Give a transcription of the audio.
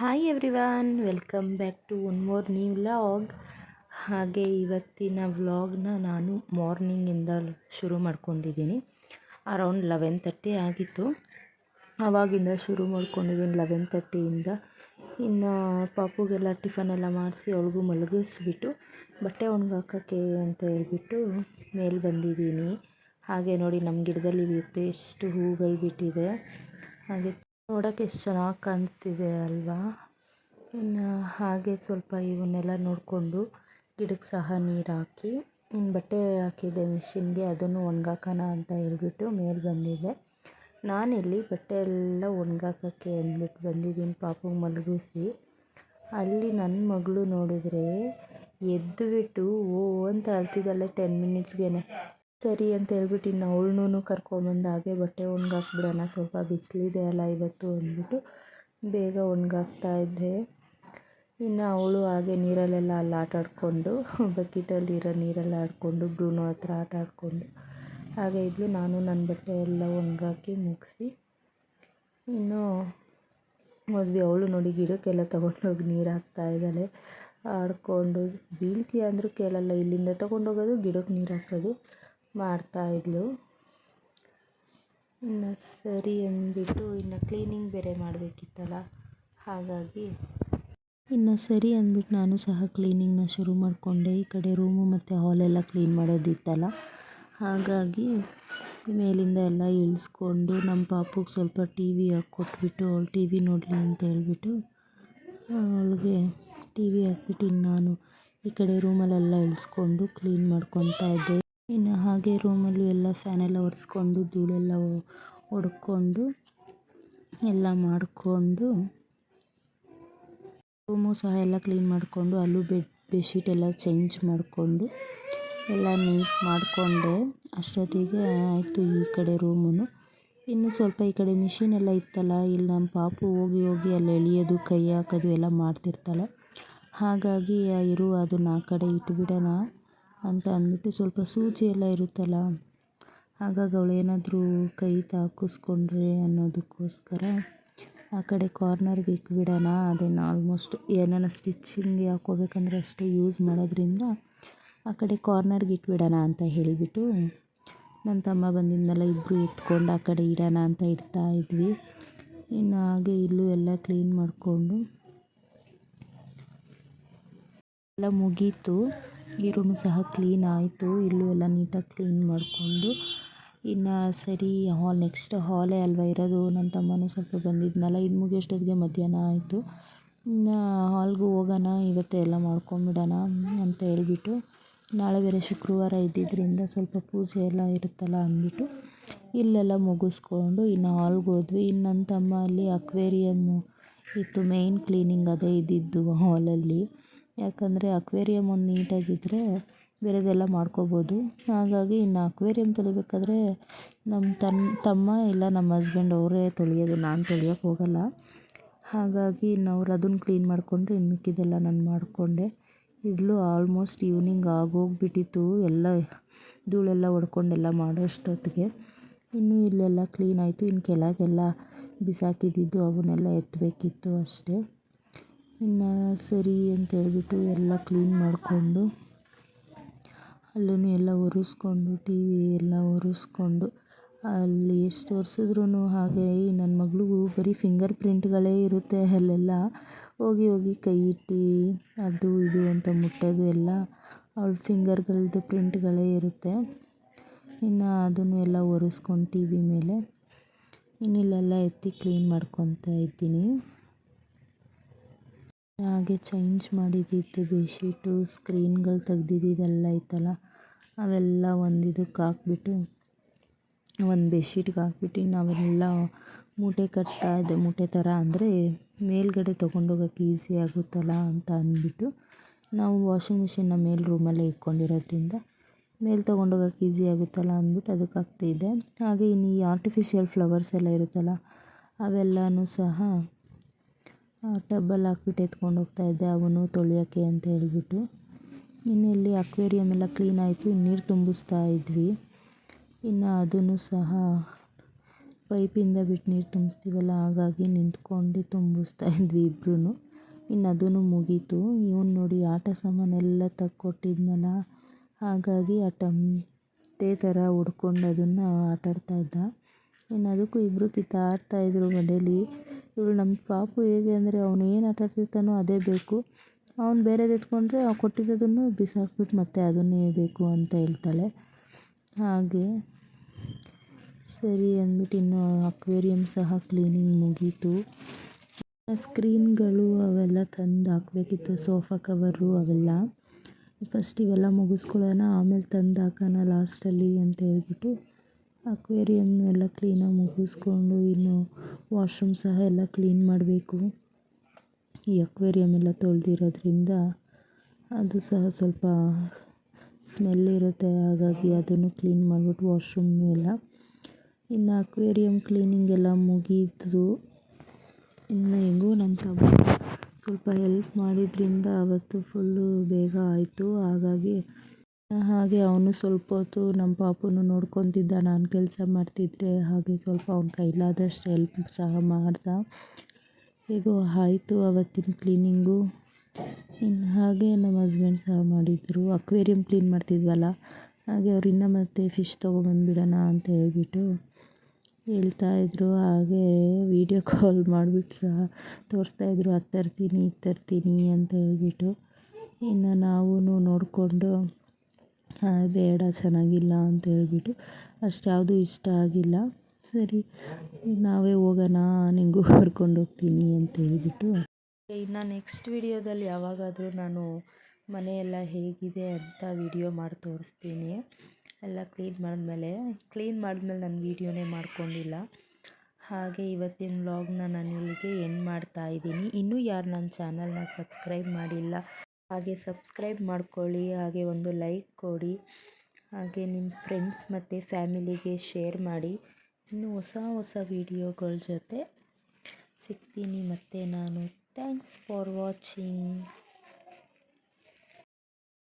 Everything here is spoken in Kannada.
Hi everyone, welcome back to one more new vlog. ಹಾಗೆ ಇವತ್ತಿನ ವ್ಲಾಗ್ನ ನಾನು ಮಾರ್ನಿಂಗಿಂದ ಶುರು ಮಾಡ್ಕೊಂಡಿದ್ದೀನಿ. ಅರೌಂಡ್ ಲೆವೆನ್ ತರ್ಟಿ ಆಗಿತ್ತು. ಆವಾಗಿಂದ ಶುರು ಮಾಡ್ಕೊಂಡಿದ್ದೀನಿ ಲೆವೆನ್ ತರ್ಟಿಯಿಂದ. ಇನ್ನು ಪಾಪುಗೆಲ್ಲ ಟಿಫನ್ ಎಲ್ಲ ಮಾಡಿಸಿ ಅವಳಿಗೂ ಮಲಗಿಸ್ಬಿಟ್ಟು ಬಟ್ಟೆ ಒಣಗಾಕೋಕ್ಕೆ ಅಂತ ಹೇಳ್ಬಿಟ್ಟು ಮೇಲೆ ಬಂದಿದ್ದೀನಿ. ಹಾಗೆ ನೋಡಿ ನಮ್ಮ ಗಿಡದಲ್ಲಿ ಇವತ್ತು ಎಷ್ಟು ಹೂಗಳು ಬಿಟ್ಟಿದೆ. ಹಾಗೆ ನೋಡೋಕ್ಕೆ ಎಷ್ಟು ಚೆನ್ನಾಗಿ ಕಾಣಿಸ್ತಿದೆ ಅಲ್ವಾ? ಇನ್ನು ಹಾಗೆ ಸ್ವಲ್ಪ ಇವನ್ನೆಲ್ಲ ನೋಡಿಕೊಂಡು ಗಿಡಕ್ಕೆ ಸಹ ನೀರು ಹಾಕಿ ಇನ್ನು ಬಟ್ಟೆ ಹಾಕಿದ್ದೆ ಮಿಷಿನ್ಗೆ, ಅದನ್ನು ಒಣಗಾಕೋಣ ಅಂತ ಹೇಳ್ಬಿಟ್ಟು ಮೇಲೆ ಬಂದಿದ್ದೆ ನಾನಿಲ್ಲಿ ಬಟ್ಟೆ ಎಲ್ಲ ಒಣಗಾಕೋಕ್ಕೆ ಅಂದ್ಬಿಟ್ಟು ಬಂದಿದ್ದೀನಿ ಪಾಪುಗೆ ಮಲಗಿಸಿ. ಅಲ್ಲಿ ನನ್ನ ಮಗಳು ನೋಡಿದ್ರೆ ಎದ್ದುಬಿಟ್ಟು ಓ ಅಂತ ಅಳ್ತಿದ್ದಾಳೆ ಟೆನ್ ಮಿನಿಟ್ಸ್ಗೆ ಸರಿ ಅಂತ ಹೇಳ್ಬಿಟ್ಟು ಇನ್ನು ಅವಳನ್ನೂ ಕರ್ಕೊಂಬಂದು ಹಾಗೆ ಬಟ್ಟೆ ಒಣಗಾಕ್ಬಿಡೋಣ. ಸ್ವಲ್ಪ ಬಿಸಿಲಿದೆ ಅಲ್ಲ ಇವತ್ತು ಅಂದ್ಬಿಟ್ಟು ಬೇಗ ಒಣಗಾಕ್ತಾ ಇದ್ದೆ. ಇನ್ನು ಅವಳು ಹಾಗೆ ನೀರಲ್ಲೆಲ್ಲ ಅಲ್ಲಿ ಆಟ ಆಡಿಕೊಂಡು, ಬಕೆಟಲ್ಲಿ ಇರೋ ನೀರೆಲ್ಲ ಆಡಿಕೊಂಡು, ಬ್ರೂನೋ ಹತ್ರ ಆಟ ಆಡಿಕೊಂಡು ಹಾಗೆ ಇದ್ಲು. ನಾನು ನನ್ನ ಬಟ್ಟೆ ಎಲ್ಲ ಒಣಗಾಕಿ ಮುಗಿಸಿ ಇನ್ನು ಮದ್ವೆ. ಅವಳು ನೋಡಿ ಗಿಡಕ್ಕೆಲ್ಲ ತೊಗೊಂಡೋಗಿ ನೀರು ಹಾಕ್ತಾ ಇದ್ದಾಳೆ. ಆಡಿಕೊಂಡು ಬೀಳ್ತೀಯ ಅಂದರೂ ಕೇಳಲ್ಲ. ಇಲ್ಲಿಂದ ತೊಗೊಂಡೋಗೋದು, ಗಿಡಕ್ಕೆ ನೀರು ಹಾಕೋದು. ಮಾಡ್ತಾಯಿದ್ಳು ಇನ್ನು ಸರಿ ಅಂದ್ಬಿಟ್ಟು ಇನ್ನು ಕ್ಲೀನಿಂಗ್ ಬೇರೆ ಮಾಡಬೇಕಿತ್ತಲ್ಲ, ಹಾಗಾಗಿ ಇನ್ನು ಸರಿ ಅಂದ್ಬಿಟ್ಟು ನಾನು ಸಹ ಕ್ಲೀನಿಂಗ್ನ ಶುರು ಮಾಡಿಕೊಂಡೆ. ಈ ಕಡೆ ರೂಮು ಮತ್ತು ಹಾಲೆಲ್ಲ ಕ್ಲೀನ್ ಮಾಡೋದಿತ್ತಲ್ಲ, ಹಾಗಾಗಿ ಮೇಲಿಂದ ಎಲ್ಲ ಇಳಿಸ್ಕೊಂಡು ನಮ್ಮ ಪಾಪುಗೆ ಸ್ವಲ್ಪ ಟಿ ವಿ ಹಾಕ್ಕೊಟ್ಬಿಟ್ಟು, ಅವಳು ಟಿ ವಿ ನೋಡಲಿ ಅಂತ ಹೇಳ್ಬಿಟ್ಟು, ಅವಳಿಗೆ ಟಿ ವಿ ಹಾಕ್ಬಿಟ್ಟು ಇನ್ನು ನಾನು ಈ ಕಡೆ ರೂಮಲ್ಲೆಲ್ಲ ಇಳಿಸ್ಕೊಂಡು ಕ್ಲೀನ್ ಮಾಡ್ಕೊತಾ ಇದ್ದೆ. ಇನ್ನು ಹಾಗೆ ರೂಮಲ್ಲೂ ಎಲ್ಲ ಫ್ಯಾನೆಲ್ಲ ಒರೆಸ್ಕೊಂಡು, ಧೂಳೆಲ್ಲ ಹೊಡ್ಕೊಂಡು ಎಲ್ಲ ಮಾಡಿಕೊಂಡು, ರೂಮು ಸಹ ಎಲ್ಲ ಕ್ಲೀನ್ ಮಾಡಿಕೊಂಡು, ಅಲ್ಲೂ ಬೆಡ್, ಬೆಡ್ಶೀಟ್ ಎಲ್ಲ ಚೇಂಜ್ ಮಾಡಿಕೊಂಡು, ಎಲ್ಲ ನೀಟ್ ಮಾಡಿಕೊಂಡೆ. ಅಷ್ಟೊತ್ತಿಗೆ ಆಯಿತು ಈ ಕಡೆ ರೂಮು ಇನ್ನು ಸ್ವಲ್ಪ ಈ ಕಡೆ ಮಿಷಿನ್ ಎಲ್ಲ ಇತ್ತಲ್ಲ, ಇಲ್ಲಿ ನಮ್ಮ ಪಾಪು ಹೋಗಿ ಹೋಗಿ ಅಲ್ಲಿ ಎಳಿಯೋದು, ಕೈ ಹಾಕೋದು ಎಲ್ಲ ಮಾಡ್ತಿರ್ತಾಳೆ. ಹಾಗಾಗಿ ಇರು ಅದನ್ನು ಆ ಕಡೆ ಇಟ್ಬಿಡೋಣ. ಅಂತ ಅಂದ್ಬಿಟ್ಟು ಸ್ವಲ್ಪ ಸೂಜಿ ಎಲ್ಲ ಇರುತ್ತಲ್ಲ ಹಾಗಾಗಿ ಅವಳು ಏನಾದರೂ ಕೈ ತಾಕಿಸ್ಕೊಂಡ್ರೆ ಅನ್ನೋದಕ್ಕೋಸ್ಕರ ಆ ಕಡೆ ಕಾರ್ನರ್ಗೆ ಇಕ್ಬಿಡೋಣ. ಅದನ್ನು ಆಲ್ಮೋಸ್ಟ್ ಏನಾನ ಸ್ಟಿಚ್ಚಿಂಗ್ ಹಾಕ್ಕೋಬೇಕಂದ್ರೆ ಅಷ್ಟೇ ಯೂಸ್ ಮಾಡೋದ್ರಿಂದ ಆ ಕಡೆ ಕಾರ್ನರ್ಗೆ ಇಟ್ಬಿಡೋಣ ಅಂತ ಹೇಳಿಬಿಟ್ಟು ನನ್ನ ತಮ್ಮ ಬಂದಿದ್ದನ್ನೆಲ್ಲ ಇಬ್ಬರು ಎತ್ಕೊಂಡು ಆ ಕಡೆ ಇಡೋಣ ಅಂತ ಇಡ್ತಾ ಇದ್ವಿ. ಇನ್ನು ಹಾಗೆ ಇಲ್ಲೂ ಎಲ್ಲ ಕ್ಲೀನ್ ಮಾಡಿಕೊಂಡು ಎಲ್ಲ ಮುಗೀತು. ಈ ರೂಮು ಸಹ ಕ್ಲೀನ್ ಆಯಿತು. ಇಲ್ಲೂ ಎಲ್ಲ ನೀಟಾಗಿ ಕ್ಲೀನ್ ಮಾಡಿಕೊಂಡು ಇನ್ನು ಸರಿ ಹಾಲ್ ನೆಕ್ಸ್ಟ್ ಹಾಲೇ ಅಲ್ವಾ ಇರೋದು? ನನ್ನ ತಮ್ಮನೂ ಸ್ವಲ್ಪ ಬಂದಿದ್ನಲ್ಲ, ಇದು ಮುಗಿಯೋಷ್ಟೊತ್ತಿಗೆ ಮಧ್ಯಾಹ್ನ ಆಯಿತು. ಇನ್ನು ಹಾಲ್ಗೂ ಹೋಗೋಣ, ಇವತ್ತೇ ಎಲ್ಲ ಮಾಡ್ಕೊಂಬಿಡೋಣ ಅಂತ ಹೇಳ್ಬಿಟ್ಟು ನಾಳೆ ಬೇರೆ ಶುಕ್ರವಾರ ಇದ್ದಿದ್ದರಿಂದ ಸ್ವಲ್ಪ ಪೂಜೆ ಎಲ್ಲ ಇರುತ್ತಲ್ಲ ಅಂದ್ಬಿಟ್ಟು ಇಲ್ಲೆಲ್ಲ ಮುಗಿಸ್ಕೊಂಡು ಇನ್ನು ಹಾಲ್ಗೆ ಹೋದ್ವಿ. ಇನ್ನು ನನ್ನ ತಮ್ಮ ಅಲ್ಲಿ ಅಕ್ವೇರಿಯಮ್ಮು ಇತ್ತು ಮೇಯ್ನ್ ಕ್ಲೀನಿಂಗ್ ಅದೇ ಇದ್ದಿದ್ದು ಹಾಲಲ್ಲಿ ಯಾಕಂದರೆ ಅಕ್ವೇರಿಯಮ್ ಒಂದು ನೀಟಾಗಿದ್ದರೆ ಬೇರೆದೆಲ್ಲ ಮಾಡ್ಕೋಬೋದು. ಹಾಗಾಗಿ ಇನ್ನು ಅಕ್ವೇರಿಯಮ್ ತೊಳಿಬೇಕಾದ್ರೆ ನಮ್ಮ ತನ್, ತಮ್ಮ ಇಲ್ಲ ನಮ್ಮ ಹಸ್ಬೆಂಡ್ ಅವರೇ ತೊಳೆಯೋದು, ನಾನು ತೊಳಿಯೋಕೆ ಹೋಗಲ್ಲ. ಹಾಗಾಗಿ ಇನ್ನು ಅವ್ರು ಅದನ್ನು ಕ್ಲೀನ್ ಮಾಡಿಕೊಂಡ್ರೆ ಇನ್ನು ಮಿಕ್ಕಿದ್ದೆಲ್ಲ ನಾನು ಮಾಡಿಕೊಂಡೆ. ಇದ್ಲು ಆಲ್ಮೋಸ್ಟ್ ಈವ್ನಿಂಗ್ ಆಗೋಗ್ಬಿಟ್ಟಿತ್ತು. ಎಲ್ಲ ಧೂಳೆಲ್ಲ ಹೊಡ್ಕೊಂಡೆಲ್ಲ ಮಾಡೋ ಅಷ್ಟೊತ್ತಿಗೆ. ಇನ್ನು ಇಲ್ಲೆಲ್ಲ ಕ್ಲೀನ್ ಆಯಿತು. ಇನ್ನು ಕೆಳಗೆಲ್ಲ ಬಿಸಾಕಿದ್ದಿದ್ದು ಅವನ್ನೆಲ್ಲ ಎತ್ತಬೇಕಿತ್ತು ಅಷ್ಟೇ. ಇನ್ನು ಸರಿ ಅಂತ ಹೇಳ್ಬಿಟ್ಟು ಎಲ್ಲ ಕ್ಲೀನ್ ಮಾಡಿಕೊಂಡು ಅಲ್ಲೂ ಎಲ್ಲ ಒರೆಸ್ಕೊಂಡು ಟಿ ವಿ ಎಲ್ಲ ಒರೆಸ್ಕೊಂಡು, ಅಲ್ಲಿ ಎಷ್ಟು ಒರೆಸಿದ್ರೂ ಹಾಗೆ ನನ್ನ ಮಗಳಿಗೂ ಬರೀ ಫಿಂಗರ್ ಪ್ರಿಂಟ್ಗಳೇ ಇರುತ್ತೆ ಅಲ್ಲೆಲ್ಲ. ಹೋಗಿ ಹೋಗಿ ಕೈ ಇಟ್ಟು, ಅದು ಇದು ಅಂತ ಮುಟ್ಟೋದು ಎಲ್ಲ ಅವಳ ಫಿಂಗರ್ಗಳದ್ದು ಪ್ರಿಂಟ್ಗಳೇ ಇರುತ್ತೆ. ಇನ್ನು ಅದನ್ನು ಎಲ್ಲ ಒರೆಸ್ಕೊಂಡು ಟಿ ವಿ ಮೇಲೆ. ಇನ್ನಿಲ್ಲೆಲ್ಲ ಎತ್ತಿ ಕ್ಲೀನ್ ಮಾಡ್ಕೊತಾ ಇದ್ದೀನಿ. ಹಾಗೆ ಚೇಂಜ್ ಮಾಡಿದ್ದಿದ್ದು ಬೆಡ್ಶೀಟು ಸ್ಕ್ರೀನ್ಗಳು ಎಲ್ಲ ಇತ್ತಲ್ಲ ಅವೆಲ್ಲ ಒಂದು ಇದಕ್ಕೆ ಹಾಕ್ಬಿಟ್ಟು, ಒಂದು ಬೆಡ್ಶೀಟ್ಗೆ ಹಾಕ್ಬಿಟ್ಟು ನಾವೆಲ್ಲ ಮೂಟೆ ಕಟ್ತಾ ಇದ್ದೆ. ಮೂಟೆ ಥರ ಅಂದರೆ ಮೇಲ್ಗಡೆ ತೊಗೊಂಡೋಗೋಕ್ಕೆ ಈಸಿ ಆಗುತ್ತಲ್ಲ ಅಂತ ಅಂದ್ಬಿಟ್ಟು ನಾವು ವಾಷಿಂಗ್ ಮಿಷಿನ್ನ ಮೇಲೆ ರೂಮಲ್ಲೇ ಇಟ್ಕೊಂಡಿರೋದ್ರಿಂದ ಮೇಲೆ ತೊಗೊಂಡೋಗೋಕ್ಕೆ ಈಸಿ ಆಗುತ್ತಲ್ಲ ಅಂದ್ಬಿಟ್ಟು ಅದಕ್ಕೆ ಹಾಕ್ತಿದ್ದೆ. ಹಾಗೆ ಇನ್ನು ಈ ಆರ್ಟಿಫಿಷಿಯಲ್ ಫ್ಲವರ್ಸ್ ಎಲ್ಲ ಇರುತ್ತಲ್ಲ, ಅವೆಲ್ಲನೂ ಸಹ ಟಬ್ಬಲ್ಲಿ ಹಾಕ್ಬಿಟ್ಟು ಎತ್ಕೊಂಡು ಹೋಗ್ತಾಯಿದ್ದೆ ಅವನು ತೊಳೆಯೋಕ್ಕೆ ಅಂತ ಹೇಳ್ಬಿಟ್ಟು. ಇನ್ನು ಇಲ್ಲಿ ಅಕ್ವೇರಿಯಮ್ ಎಲ್ಲ ಕ್ಲೀನ್ ಆಯಿತು ನೀರು ತುಂಬಿಸ್ತಾ ಇದ್ವಿ. ಇನ್ನು ಅದನ್ನು ಸಹ ಪೈಪಿಂದ ಬಿಟ್ಟು ನೀರು ತುಂಬಿಸ್ತೀವಲ್ಲ, ಹಾಗಾಗಿ ನಿಂತ್ಕೊಂಡು ತುಂಬಿಸ್ತಾ ಇದ್ವಿ ಇಬ್ರೂ ಇನ್ನು ಅದೂ ಮುಗೀತು. ಇವನು ನೋಡಿ ಆಟ ಸಾಮಾನೆಲ್ಲ ತಕ್ಕೊಟ್ಟಿದ್ನಲ್ಲ, ಹಾಗಾಗಿ ಆ ಟಮ್ಟೆ ಥರ ಹೊಡ್ಕೊಂಡು ಅದನ್ನು ಆಟಾಡ್ತಾ ಇದ್ದ. ಇನ್ನು ಅದಕ್ಕೂ ಇಬ್ಬರು ಕಿತ್ತಾಡ್ತಾಯಿದ್ರು ಮನೇಲಿ ಇವಳು ನಮ್ಮ ಪಾಪು ಹೇಗೆ ಅಂದರೆ ಅವನು ಏನು ಆಟ ಆಡ್ತಿರ್ತಾನೋ ಅದೇ ಬೇಕು. ಅವ್ನು ಬೇರೆದು ಎತ್ಕೊಂಡ್ರೆ ಆ ಕೊಟ್ಟಿರೋದನ್ನು ಬಿಸಾಕ್ಬಿಟ್ಟು ಮತ್ತೆ ಅದನ್ನೇ ಬೇಕು ಅಂತ ಹೇಳ್ತಾಳೆ. ಹಾಗೆ ಸರಿ ಅಂದ್ಬಿಟ್ಟು ಇನ್ನು ಅಕ್ವೇರಿಯಂ ಸಹ ಕ್ಲೀನಿಂಗ್ ಮುಗೀತು. ಸ್ಕ್ರೀನ್ಗಳು ಅವೆಲ್ಲ ತಂದು ಹಾಕಬೇಕಿತ್ತು, ಸೋಫಾ ಕವರು ಅವೆಲ್ಲ. ಫಸ್ಟ್ ಇವೆಲ್ಲ ಮುಗಿಸ್ಕೊಳ್ಳೋಣ, ಆಮೇಲೆ ತಂದು ಹಾಕೋಣ ಲಾಸ್ಟಲ್ಲಿ ಅಂತ ಹೇಳ್ಬಿಟ್ಟು ಅಕ್ವೇರಿಯಮ್ ಎಲ್ಲ ಕ್ಲೀನಾಗಿ ಮುಗಿಸ್ಕೊಂಡು ಇನ್ನು ವಾಶ್ರೂಮ್ ಸಹ ಎಲ್ಲ ಕ್ಲೀನ್ ಮಾಡಬೇಕು. ಈ ಅಕ್ವೇರಿಯಮ್ ಎಲ್ಲ ತೊಳೆದಿರೋದ್ರಿಂದ ಅದು ಸಹ ಸ್ವಲ್ಪ ಸ್ಮೆಲ್ ಇರುತ್ತೆ, ಹಾಗಾಗಿ ಅದನ್ನು ಕ್ಲೀನ್ ಮಾಡಿಬಿಟ್ಟು ವಾಶ್ರೂಮ್ ಎಲ್ಲ. ಇನ್ನು ಅಕ್ವೇರಿಯಮ್ ಕ್ಲೀನಿಂಗ್ ಎಲ್ಲ ಮುಗೀತು ಇನ್ನು ಹೆಂಗೂ ನಮ್ಮ ತಮ್ಮ ಸ್ವಲ್ಪ ಹೆಲ್ಪ್ ಮಾಡಿದ್ರಿಂದ ಅವತ್ತು ಫುಲ್ಲು ಬೇಗ ಆಯಿತು. ಹಾಗಾಗಿ ಹಾಗೆ ಅವನು ಸ್ವಲ್ಪ ಹೊತ್ತು ನಮ್ಮ ಪಾಪುನು ನೋಡ್ಕೊತಿದ್ದ. ನಾನು ಕೆಲಸ ಮಾಡ್ತಿದ್ದರೆ ಹಾಗೆ ಸ್ವಲ್ಪ ಅವ್ನ ಕೈಲಾದಷ್ಟು ಹೆಲ್ಪ್ ಸಹ ಮಾಡ್ದ. ಹೇಗೋ ಆಯಿತು ಅವತ್ತಿನ ಕ್ಲೀನಿಂಗು ಇನ್ನು ಹಾಗೆ ನಮ್ಮ ಹಸ್ಬೆಂಡ್ ಸಹ ಮಾಡಿದರು. ಅಕ್ವೇರಿಯಂ ಕ್ಲೀನ್ ಮಾಡ್ತಿದ್ವಲ್ಲ, ಹಾಗೆ ಅವ್ರು ಇನ್ನೂ ಮತ್ತೆ ಫಿಶ್ ತೊಗೊಬಂದ್ಬಿಡೋಣ ಅಂತ ಹೇಳ್ಬಿಟ್ಟು ಹೇಳ್ತಾಯಿದ್ರು ಹಾಗೆ ವೀಡಿಯೋ ಕಾಲ್ ಮಾಡಿಬಿಟ್ಟು ಸಹ ತೋರಿಸ್ತಾಯಿದ್ರು ಅದು ತರ್ತೀನಿ ತರ್ತೀನಿ ಅಂತ ಹೇಳಿಬಿಟ್ಟು ಇನ್ನು ನಾವೂ ನೋಡಿಕೊಂಡು ಬೇಡ, ಚೆನ್ನಾಗಿಲ್ಲ ಅಂತ ಹೇಳ್ಬಿಟ್ಟು ಅಷ್ಟ್ಯಾವುದು ಇಷ್ಟ ಆಗಿಲ್ಲ. ಸರಿ, ನಾವೇ ಹೋಗೋಣ, ನಿಂಗೂ ಕರ್ಕೊಂಡು ಹೋಗ್ತೀನಿ ಅಂತ ಹೇಳ್ಬಿಟ್ಟು. ಇನ್ನು ನೆಕ್ಸ್ಟ್ ವಿಡಿಯೋದಲ್ಲಿ ಯಾವಾಗಾದರೂ ನಾನು ಮನೆಯೆಲ್ಲ ಹೇಗಿದೆ ಅಂತ ವಿಡಿಯೋ ಮಾಡಿ ತೋರಿಸ್ತೀನಿ. ಎಲ್ಲ ಕ್ಲೀನ್ ಮಾಡಿದ್ಮೇಲೆ ಕ್ಲೀನ್ ಮಾಡಿದ್ಮೇಲೆ ನಾನು ವೀಡಿಯೋನೇ ಮಾಡ್ಕೊಂಡಿಲ್ಲ. ಹಾಗೆ ಇವತ್ತಿನ ವ್ಲಾಗ್ನ ನಾನು ಇಲ್ಲಿಗೆ ಎಂಡ್ ಮಾಡ್ತಾ ಇದ್ದೀನಿ. ಇನ್ನೂ ಯಾರು ನನ್ನ ಚಾನಲ್ನ ಸಬ್ಸ್ಕ್ರೈಬ್ ಮಾಡಿಲ್ಲ ಹಾಗೆ ಸಬ್ಸ್ಕ್ರೈಬ್ ಮಾಡ್ಕೊಳ್ಳಿ, ಹಾಗೆ ಒಂದು ಲೈಕ್ ಕೊಡಿ, ಹಾಗೆ ನಿಮ್ಮ ಫ್ರೆಂಡ್ಸ್ ಮತ್ತು ಫ್ಯಾಮಿಲಿಗೆ ಶೇರ್ ಮಾಡಿ. ಇನ್ನೂ ಹೊಸ ಹೊಸ ವೀಡಿಯೋಗಳ ಜೊತೆ ಸಿಗ್ತೀನಿ ಮತ್ತು ನಾನು. Thanks for watching.